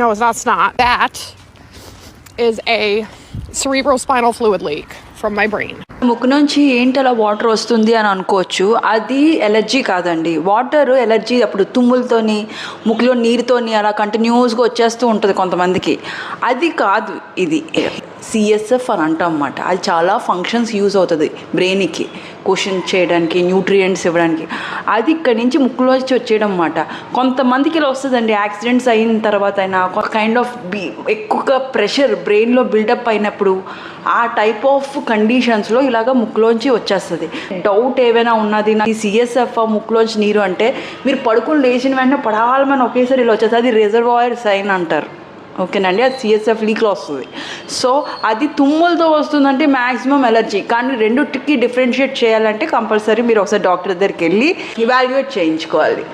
no, that's not. That is a cerebrospinal fluid leak from my brain. ముక్కు నుంచి ఏంటి అలా వాటర్ వస్తుంది అని అనుకోవచ్చు అది ఎలర్జీ కాదండి వాటర్ ఎలర్జీ అప్పుడు తుమ్ములతోని ముక్కులో నీరుతోని అలా కంటిన్యూస్గా వచ్చేస్తూ ఉంటుంది కొంతమందికి అది కాదు ఇది సిఎస్ఎఫ్ అని అంటాం అన్నమాట. అది చాలా ఫంక్షన్స్ యూజ్ అవుతుంది బ్రెయిన్కి క్వశ్చన్ చేయడానికి న్యూట్రియంట్స్ ఇవ్వడానికి. అది ఇక్కడి నుంచి ముక్కులోంచి వచ్చేయడం అన్నమాట. కొంతమందికి ఇలా వస్తుందండి. యాక్సిడెంట్స్ అయిన తర్వాత అయినా కైండ్ ఆఫ్ బీ ఎక్కువగా ప్రెషర్ బ్రెయిన్లో బిల్డప్ అయినప్పుడు ఆ టైప్ ఆఫ్ కండిషన్స్లో ఇలాగ ముక్కులోంచి వచ్చేస్తుంది. డౌట్ ఏవైనా ఉన్నది నాకు సిఎస్ఎఫ్ ముక్కులోంచి నీరు అంటే మీరు పడుకుని లేచిన వెంటనే పడాలని ఒకేసారి ఇలా వచ్చేస్తుంది. అది రిజర్వాయర్ సైన్ అంటారు. ఓకేనండి అది సిఎస్ఎఫ్ లీక్లో వస్తుంది సో అది తుమ్ములతో వస్తుందంటే మ్యాక్సిమం ఎలర్జీ కానీ రెండుకి డిఫరెన్షియేట్ చేయాలంటే కంపల్సరీ మీరు ఒకసారి డాక్టర్ దగ్గరికి వెళ్ళి ఇవాల్యుయేట్ చేయించుకోవాలి.